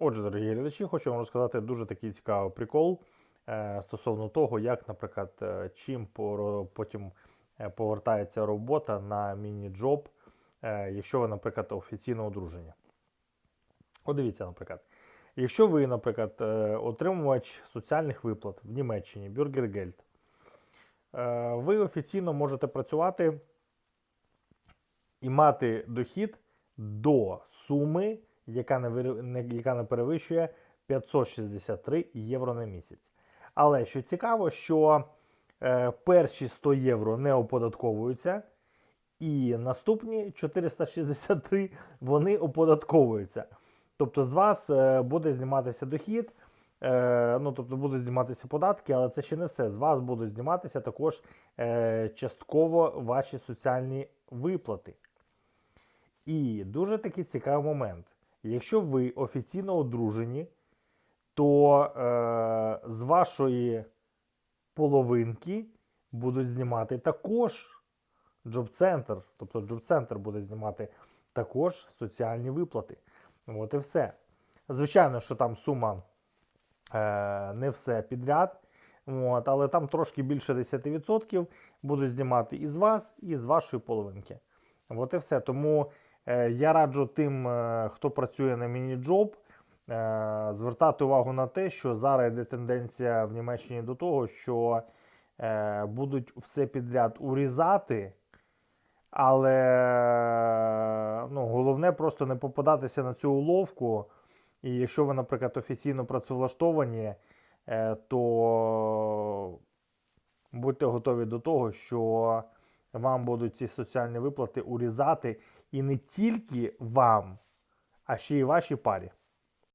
Отже, дорогі глядачі, хочу вам розказати дуже такий цікавий прикол е, стосовно того, як, наприклад, е, чим потім е, повертається робота на міні-джоб, якщо ви, наприклад, офіційно одружені. От дивіться, наприклад, якщо ви, наприклад, отримувач соціальних виплат в Німеччині, Бюргергельд, ви офіційно можете працювати і мати дохід до суми, яка не, вир- не, яка не перевищує 563 євро на місяць. Але що цікаво, що е, перші 100 євро не оподатковуються, і наступні 463 вони оподатковуються. Тобто з вас е, буде зніматися дохід, е, ну тобто будуть зніматися податки, але це ще не все. З вас будуть зніматися також е, частково ваші соціальні виплати. І дуже такий цікавий момент. Якщо ви офіційно одружені, то е, з вашої половинки будуть знімати також джоб-центр. Тобто джоб-центр буде знімати також соціальні виплати. От і все. Звичайно, що там сума е, не все підряд. От, але там трошки більше 10% будуть знімати і з вас, і з вашої половинки. От і все. Тому я раджу тим, е, хто працює на міні-джоб, е, звертати увагу на те, що зараз йде тенденція в Німеччині до того, що е, будуть все підряд урізати. Але ну, головне просто не попадатися на цю уловку. І якщо ви, наприклад, офіційно працевлаштовані, е, то будьте готові до того, що вам будуть ці соціальні виплати урізати і не тільки вам, а ще й вашій парі.